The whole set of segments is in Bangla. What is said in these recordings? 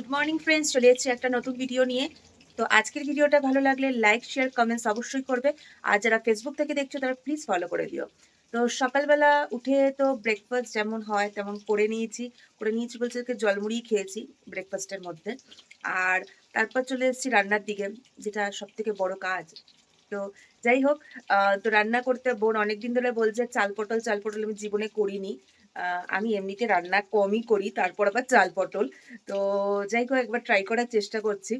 গুড মর্নিং ফ্রেন্ডস চলে এসেছি একটা নতুন ভিডিও নিয়ে। তো আজকের ভিডিওটা ভালো লাগলে লাইক শেয়ার কমেন্টস অবশ্যই করবে। আর যারা ফেসবুক থেকে দেখছ, তারা প্লিজ ফলো করে দিও। তো সকালবেলা উঠে তো ব্রেকফাস্ট যেমন হয়, তেমন করে নিয়েছি। করে নিয়েছি বলছে জলমুড়ি খেয়েছি ব্রেকফাস্টের মধ্যে। আর তারপর চলে এসেছি রান্নার দিকে, যেটা সব থেকে বড় কাজ। তো যাই হোক তো রান্না করতে বোন অনেকদিন ধরে বলছে, চাল পটল চাল পটল আমি জীবনে করিনি। আমি এমনিতে রান্না কমই করি, তারপর আবার চাল পটল। তো যাই হোক, একবার ট্রাই করার চেষ্টা করছি।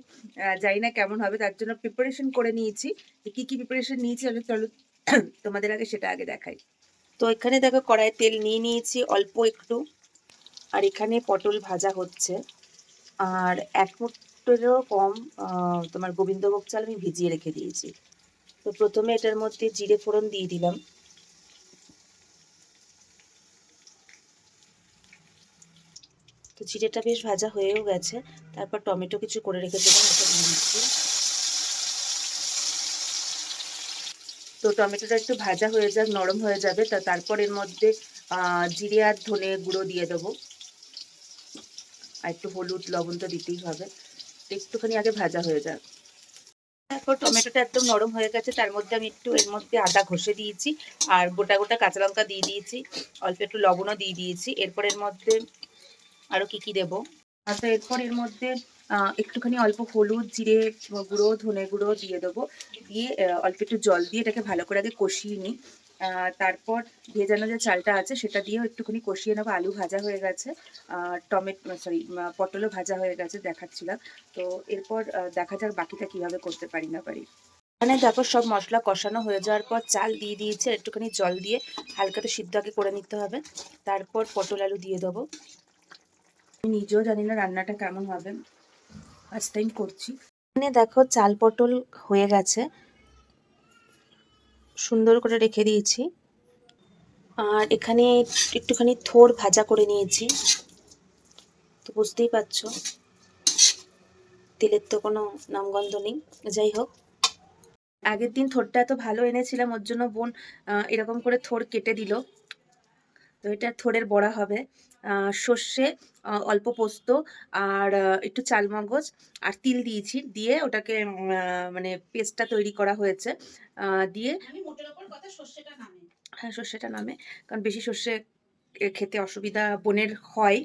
জানি না কেমন হবে, তার জন্য প্রিপারেশন করে নিয়েছি। কি কি প্রিপারেশন নিয়েছি চলো তোমাদের আগে সেটা আগে দেখাই। তো এখানে দেখো, কড়াইয়ে তেল নিয়ে নিয়েছি, অল্প একটু। আর এখানে পটল ভাজা হচ্ছে। আর এক মুঠেরও কম তোমার গোবিন্দভোগ চাল আমি ভিজিয়ে রেখে দিয়েছি। তো প্রথমে এটার মধ্যে জিরে ফোড়ন দিয়ে দিলাম। তো জিরেটা বেশ ভাজা হয়েও গেছে। তারপর টমেটো কিছু করে দিয়ে দিচ্ছি। তো টমেটোটা একটু ভাজা হয়ে যাক, নরম হয়ে যাবে। তা তারপর এর মধ্যে জিরে আর ধনে গুঁড়ো দিয়ে দেবো। আর একটু হলুদ, লবণ তো দিতেই হবে। একটুখানি আগে ভাজা হয়ে যাক। তারপর টমেটোটা একদম নরম হয়ে গেছে। তার মধ্যে আমি একটু এর মধ্যে আদা ঘষে দিয়েছি। আর গোটা গোটা কাঁচা লঙ্কা দিয়ে দিয়েছি। অল্প একটু লবণও দিয়ে দিয়েছি। এরপর এর মধ্যে আরও কি কি দেবো? আচ্ছা এরপর এর মধ্যে একটুখানি অল্প হলুদ, জিরে গুঁড়ো, ধনে গুঁড়ো দিয়ে দেবো। দিয়ে অল্প একটু জল দিয়ে এটাকে ভালো করে আগে কষিয়ে নিই। তারপর ভেজানো যে চালটা আছে, সেটা দিয়েও একটুখানি কষিয়ে নেব। আলু ভাজা হয়ে গেছে টমেটো সরি পটলও ভাজা হয়ে গেছে, দেখাচ্ছিলাম। তো এরপর দেখা যাক বাকিটা কীভাবে করতে পারি না পারি। এখানে দেখো, সব মশলা কষানো হয়ে যাওয়ার পর চাল দিয়ে দিয়েছে একটুখানি জল দিয়ে হালকা একটু সিদ্ধ আগে করে নিতে হবে। তারপর পটল আলু দিয়ে দেবো। নিজেও জানি না রান্নাটা কেমন হবে। ফার্স্ট টাইম করছি। এখানে দেখো চাল পটল হয়ে গেছে। সুন্দর করে রেখে দিয়েছি। আর এখানে একটুখানি থোর ভাজা করে নিয়েছি। তো বুঝতেই পারছ তেলের তো কোনো নামগন্ধ নেই। যাই হোক। আগের দিন থোরটা এত ভালো এনেছিলাম ওর জন্য বোন এরকম করে থোর কেটে দিল। তো এটা থোড়ের বড়া হবে। সর্ষে অল্প পোস্ত আর একটু চাল মগজ আর তিল দিয়েছি। দিয়ে ওটাকে মানে পেস্টটা তৈরি করা হয়েছে। আহ, দিয়ে হ্যাঁ সর্ষেটা নামে। কারণ বেশি সর্ষে খেতে অসুবিধা বোনের হয়।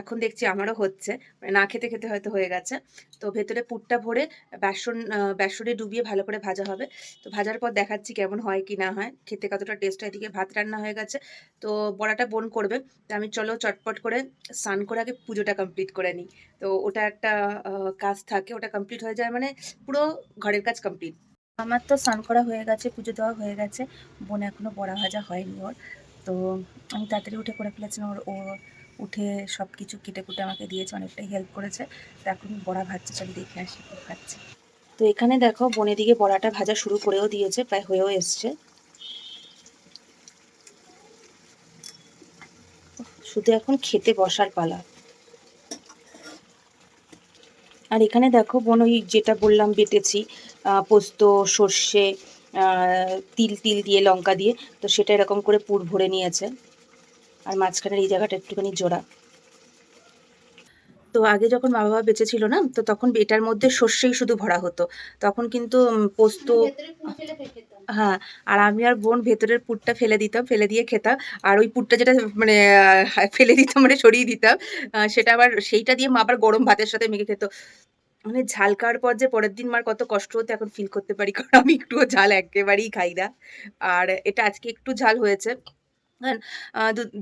এখন দেখছি আমারও হচ্ছে। মানে না খেতে খেতে হয়তো হয়ে গেছে। তো ভেতরে পুরটা ভরে বেসন বেসনে ডুবিয়ে ভালো করে ভাজা হবে। তো ভাজার পর দেখাচ্ছি কেমন হয় কি না হয়। খেতে কতটা টেস্ট হয়, এদিকে ভাত রান্না হয়ে গেছে। তো বড়াটা বোন করবে। তো আমি চলো চটপট করে স্নান করে আগে পুজোটা কমপ্লিট করে নিই। তো ওটা একটা কাজ থাকে। ওটা কমপ্লিট হয়ে যায় মানে পুরো ঘরের কাজ কমপ্লিট আমার তো স্নান করা হয়ে গেছে, পুজো দেওয়া হয়ে গেছে। বোন এখনও বড়া ভাজা হয়নি ওর। তো আমি তাড়াতাড়ি উঠে করে ফেলেছিলাম ওর ও উঠে সব কিছু কেটে কুটে আমাকে দিয়েছে, অনেকটাই হেল্প করেছে। তো এখন বড়া ভাজছে, চল দেখে আসি খাচ্ছে তো এখানে দেখো, বোনের দিকে বড়াটা ভাজা শুরু করেও দিয়েছে, প্রায় হয়েও এসছে। শুধু এখন খেতে বসার পালা। আর এখানে দেখো, বোন ওই যেটা বললাম, বেটেছি পোস্ত, সর্ষে তিল তিল দিয়ে লঙ্কা দিয়ে তো সেটা এরকম করে পুর ভরে নিয়েছে। আর মাঝখানের এই জায়গাটা একটুখানি জোড়া। তো আগে যখন মা বাবা বেঁচে ছিল না তো তখন এটার মধ্যে সর্ষেই শুধু ভরা হতো। তখন কিন্তু পোস্ত খেতাম। হ্যাঁ আর আমি আর বোন ভেতরের পুরটা ফেলে দিতাম ফেলে দিয়ে খেতাম। আর ওই পুরটা যেটা মানে ফেলে দিতাম মানে সরিয়ে দিতাম সেটা আবার সেইটা দিয়ে মা আবার গরম ভাতের সাথে মেখে খেত। মানে ঝাল খাওয়ার পর যে পরের দিন মার কত কষ্ট হতো এখন ফিল করতে পারি, কারণ আমি একটুও ঝাল একেবারেই খাই না। আর এটা আজকে একটু ঝাল হয়েছে। হ্যাঁ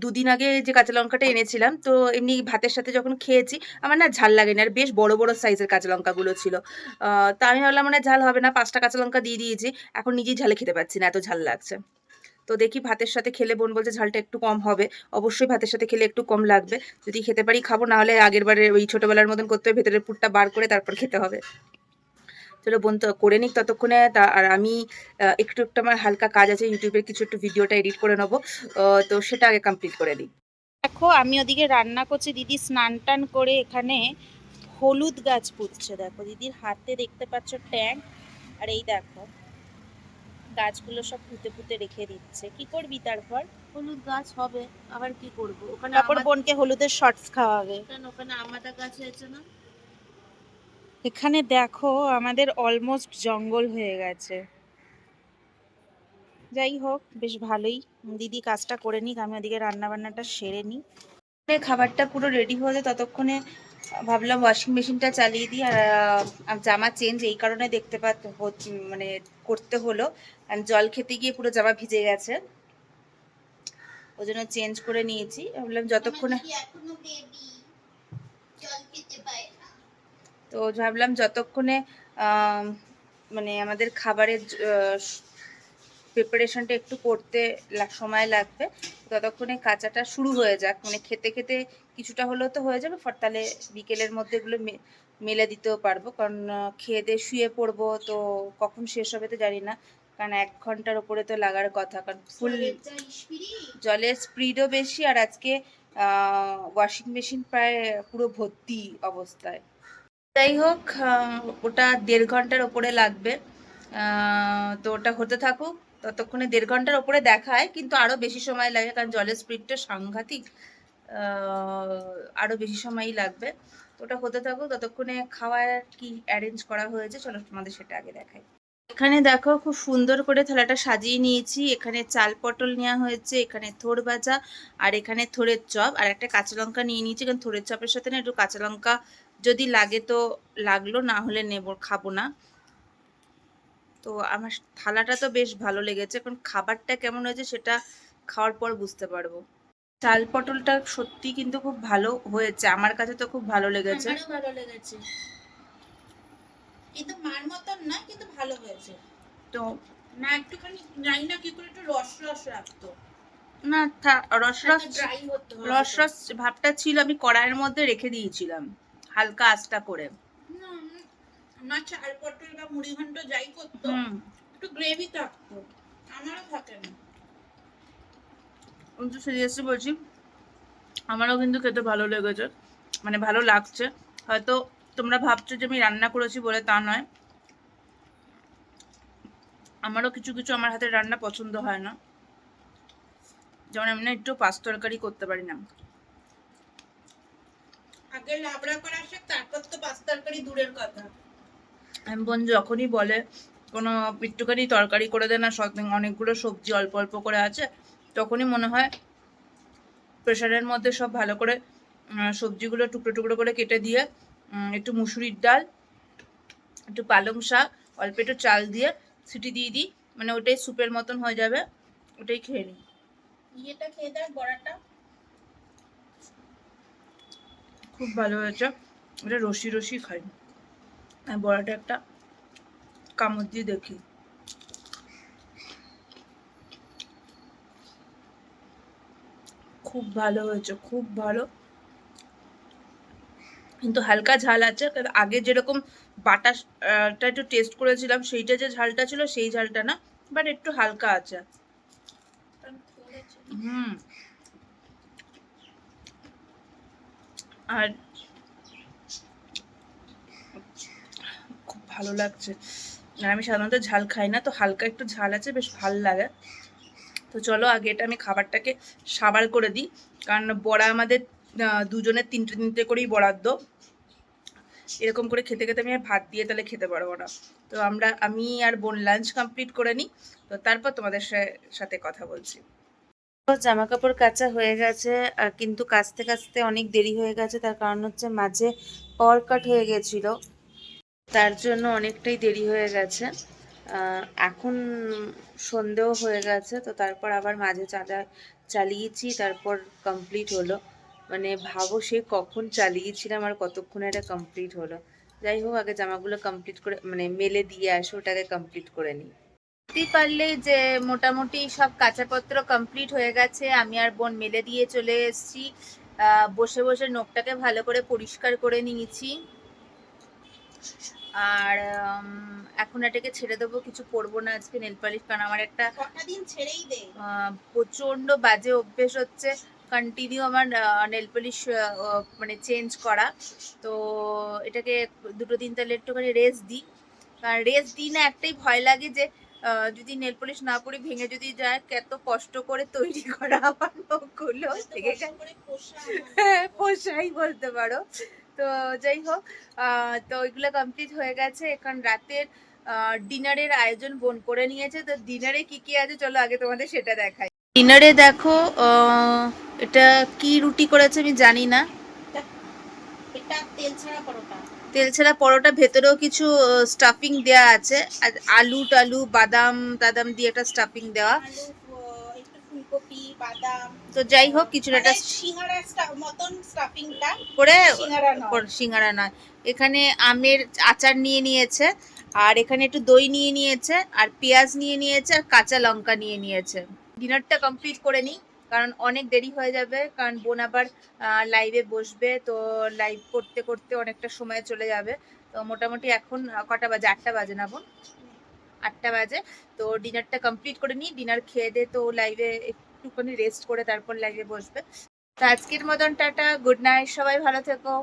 দুদিন আগে যে কাঁচা লঙ্কাটা এনেছিলাম, তো এমনি ভাতের সাথে যখন খেয়েছি, আমার না ঝাল লাগেনি আর বেশ বড় বড় সাইজের কাঁচা লঙ্কাগুলো ছিল। তা আমি ভাবলাম মানে ঝাল হবে না, পাঁচটা কাঁচা লঙ্কা দিয়ে দিয়েছি, এখন নিজেই ঝালে খেতে পারছি না, এত ঝাল লাগছে। তো দেখি ভাতের সাথে খেলে বোন বলছে ঝালটা একটু কম হবে। অবশ্যই ভাতের সাথে খেলে একটু কম লাগবে। যদি খেতে পারি খাব না হলে আগের বারে ওই ছোটোবেলার মতন করতে হবে, ভেতরের পুরটা বার করে তারপর খেতে হবে। চলো বোন তো করে নিক ততক্ষণে, তা আর আমি একটু একটু আমার হালকা কাজ আছে, ইউটিউবের কিছু একটু ভিডিওটা এডিট করে নেব। তো সেটা আগে কমপ্লিট করে দিই। দেখো, আমি ওদিকে রান্না করছি, দিদি স্নান টান করে এখানে হলুদ গাছ পুঁতছে। দেখো, দিদির হাতে দেখতে পাচ্ছ ট্যাঙ্ক আর এই দেখো গাছগুলো সব পুঁতে পুঁতে রেখে দিচ্ছে। কি করবি তারপর হলুদ গাছ হবে আবার কি করব? ওখানে তারপর বোনকে হলুদের শর্টস খাওয়াবে। কেন? ওখানে আমাদের গাছ হয়েছে না? এখানে দেখো আমাদের অলমোস্ট জঙ্গল হয়ে গেছে। যাই হোক বেশ ভালোই। দিদি কাজটা করে নিক আমি ওদিকে রান্না বান্নাটা সেরে নিই। খাবারটা পুরো রেডি হলে ততক্ষণে ভাবলাম ওয়াশিং মেশিনটা চালিয়ে দিই আর জামা চেঞ্জ এই কারণে দেখতে পা মানে করতে হলো। কারণ জল খেতে গিয়ে পুরো জামা ভিজে গেছে। ওই জন্য চেঞ্জ করে নিয়েছি। ভাবলাম যতক্ষণে তো ভাবলাম যতক্ষণে মানে আমাদের খাবারের প্রিপারেশনটা একটু করতে সময় লাগবে। ততক্ষণে কাঁচাটা শুরু হয়ে যাক। মানে খেতে খেতে কিছুটা হলেও তো হয়ে যাবে ফর তাহলে বিকেলের মধ্যে এগুলো মেলে দিতেও পারব। কারণ খেয়ে দিয়ে শুয়ে পড়ব তো কখন শেষ হবে তো জানি না। কারণ এক ঘণ্টার ওপরে তো লাগার কথা। কারণ ফুল জলের স্পিডও বেশি আর আজকে ওয়াশিং মেশিন প্রায় পুরো ভর্তি অবস্থায়। যাই হোক ওটা দেড় ঘণ্টার ওপরে লাগবে। তো ওটা হতে থাকুক। ততক্ষণে দেড় ঘণ্টার ওপরে দেখায়, কিন্তু আরও বেশি সময় লাগে, কারণ জলের স্পিডটা সাংঘাতিক আরও বেশি সময়ই লাগবে। ওটা হতে থাকুক, ততক্ষণে খাওয়ার কি অ্যারেঞ্জ করা হয়েছে, চলো তোমাদের সেটা আগে দেখাই। এখানে দেখো, খুব সুন্দর করে থালাটা সাজিয়ে নিয়েছি। এখানে চাল পটল নেওয়া হয়েছে, এখানে থোর ভাজা, আর এখানে থোরের চপ, আর একটা কাঁচা লঙ্কা নিয়ে নিয়েছি, কারণ থোরের চপের সাথে না একটু কাঁচা লঙ্কা যদি লাগে তো লাগল, না হলে নেব, খাব না। তো আমার থালাটা তো বেশ ভালো লেগেছে। এখন খাবারটা কেমন হয়েছে সেটা খাওয়ার পর বুঝতে পারব। চাল পটলটা সত্যি কিন্তু খুব ভালো হয়েছে। আমার কাছে তো খুব ভালো লেগেছে। ভালো লেগেছে। কিন্তু মার মতন না কিন্তু ভালো হয়েছে। তো না একটুখানি জানি না কি করে একটু রস রস রাখতো। না রস রস রস রস ভাবটা ছিল আমি কড়াইয়ের মধ্যে রেখে দিয়েছিলাম। হালকা আস্তা করে। না আমার চাল পটল বা মুড়ি ঘন্ট যাই করতো একটু গ্রেভি থাকতো। আমারও থাকে না। কিন্তু সিরিয়াসলি বলছি আমারও কিন্তু খেতে ভালো লেগেছে মানে ভালো লাগছে। হয়তো তোমরা ভাবছ যে আমি রান্না করেছি বলে তা নয়। আমারও কিছু কিছু আমার হাতের রান্না পছন্দ হয় না। যেমন আমি না একটু পাঁচ তরকারি করতে পারি না। আগে লাবড়া করা আসে তারপর তো পাঁচ তরকারি দূরের কথা। বোন যখনই বলে কোনো একটুখানি তরকারি করে দেয় না সব- অনেকগুলো সবজি অল্প অল্প করে আছে তখনই মনে হয় প্রেশারের মধ্যে সব ভালো করে সবজিগুলো টুকরো টুকরো করে কেটে দিয়ে একটু মুসুরির ডাল একটু পালং শাক অল্প একটু চাল দিয়ে সিটি দিয়ে দিই মানে ওটাই স্যুপের মতন হয়ে যাবে ওটাই খেয়ে নিই। ইয়েটা খেয়ে দেয় বড়াটা। খুব ভালো হয়েছে ওটা রসি রসি খাই। বড়াটা একটা কামড় দিয়ে দেখি। খুব ভালো হয়েছে, খুব ভালো। কিন্তু হালকা ঝাল আছে আগে যেরকম বাটাটা একটু টেস্ট করেছিলাম, সেইটা যে ঝালটা ছিল সেই ঝালটা না বাট একটু হালকা আছে। হুম। আর খুব ভালো লাগছে। আমি সাধারণত ঝাল খাই না, তো হালকা একটু ঝাল আছে, বেশ ভালো লাগে। তো চলো আগে এটা আমি খাবারটাকে সাবার করে দিই। কারণ বড়া আমাদের দুজনের তিনটে তিনটে করেই বরাদ্দ। এরকম করে খেতে খেতে আমি ভাত দিয়ে তাহলে খেতে পারব না। তো আমরা, আমি আর বোন লাঞ্চ কমপ্লিট করে নিই। তো তারপর তোমাদের সাথে কথা বলছি। জামা কাপড় কাচা হয়ে গেছে কিন্তু কাচতে কাচতে অনেক দেরি হয়ে গেছে। তার কারণ হচ্ছে মাঝে পাওয়ার কাট হয়ে গেছিল। তার জন্য অনেকটাই দেরি হয়ে গেছে। এখন সন্ধেও হয়ে গেছে, তো তারপর আবার মাঝে চালা চালিয়েছি, তারপর কমপ্লিট হলো। মানে ভাবো সে কখন চালিয়েছিলাম আর কতক্ষণে এটা কমপ্লিট হলো। যাই হোক, আগে জামাগুলো কমপ্লিট করে মানে মেলে দিয়ে আসো, ওটাকে কমপ্লিট করে নিই। বুঝতেই পারলে যে মোটামুটি সব কাঁচাপত্র কমপ্লিট হয়ে গেছে, আমি আর বোন মেলে দিয়ে চলে এসেছি। বসে বসে নখটাকে ভালো করে পরিষ্কার করে নিয়েছি। আর এখন এটাকে ছেড়ে দেবো কিছু পরবো না আজকে নেল পালিশ কারণ আমার একটা কটা দিন ছেড়েই দে। আহ, প্রচণ্ড বাজে অভ্যেস হচ্ছে কন্টিনিউ আমার নেল পলিশ মানে চেঞ্জ করা। তো এটাকে দুটো দিন তাহলে একটুখানি রেস্ট দিই। কারণ রেস্ট দিই না একটাই ভয় লাগে যে যদি নেল পলিশ না পরে ভেঙে যদি যায় কত কষ্ট করে তৈরি করা আমার নখগুলো হ্যাঁ, পোষাই বলতে পারো। তো যাই হোক আহ, তো ওইগুলো কমপ্লিট হয়ে গেছে। এখন রাতের ডিনারের আয়োজন বোন করে নিয়েছে। তো ডিনারে কি কি আছে? চলো আগে তোমাদের সেটা দেখাই। ডিনারে দেখো আহ, এটা কি রুটি করেছে আমি জানি না। এটা তেল ছাড়া পরোটা। তেল ছাড়া পরোটা ভেতরেও কিছু স্টাফিং দেওয়া আছে। আর আলু টালু বাদাম টাদাম দিয়ে একটা স্টাফিং দেওয়া। ফুলকপি বাদাম তো যাই হোক কিছুটা একটা মানে সিঙ্গারার মতন স্টাফিংটা করে সিঙ্গারা সিঙ্গারা নয়। এখানে আমের আচার নিয়ে নিয়েছে আর এখানে একটু দই নিয়ে নিয়েছে আর পেঁয়াজ নিয়ে নিয়েছে আর কাঁচা লঙ্কা নিয়ে নিয়েছে। ডিনারটা কমপ্লিট করে নিই কারণ অনেক দেরি হয়ে যাবে কারণ বোন আবার লাইভে বসবে তো লাইভ করতে করতে অনেকটা সময় চলে যাবে। তো মোটামুটি এখন কটা বাজে? আটটা বাজে না বোন? আটটা বাজে। তো ডিনারটা কমপ্লিট করে নিই। ডিনার খেয়ে দে তো লাইভে একটুখানি রেস্ট করে তারপর লাইভে বসবে। তো আজকের মতন টাটা গুড নাইট সবাই ভালো থেকো।